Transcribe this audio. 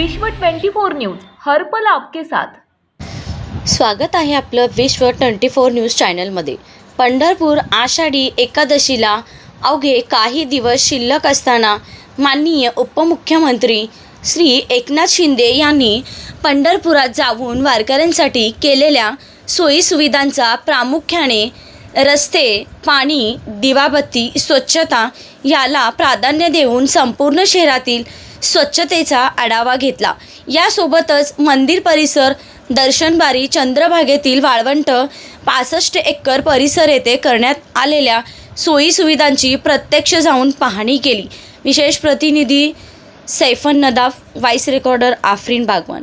विश्व 24 न्यूज हर पल आपके साथ. स्वागत आहे आपलं विश्व ट्वेंटी फोर न्यूज चॅनलमध्ये. पंढरपूर आषाढी एकादशीला अवघे काही दिवस शिल्लक असताना माननीय उपमुख्यमंत्री श्री एकनाथ शिंदे यांनी पंढरपुरात जाऊन वारकऱ्यांसाठी केलेल्या सोयीसुविधांचा प्रामुख्याने रस्ते पाणी दिवाबत्ती स्वच्छता याला प्राधान्य देऊन संपूर्ण शहरातील स्वच्छतेचा आढावा घेतला. यासोबतच मंदिर परिसर दर्शनबारी चंद्रभागेतील वाळवंट पासष्ट एकर परिसर येथे करण्यात आलेल्या सोयीसुविधांची प्रत्यक्ष जाऊन पाहणी केली. विशेष प्रतिनिधी सैफन नदाफ व्हाईस रेकॉर्डर आफरीन बागवान.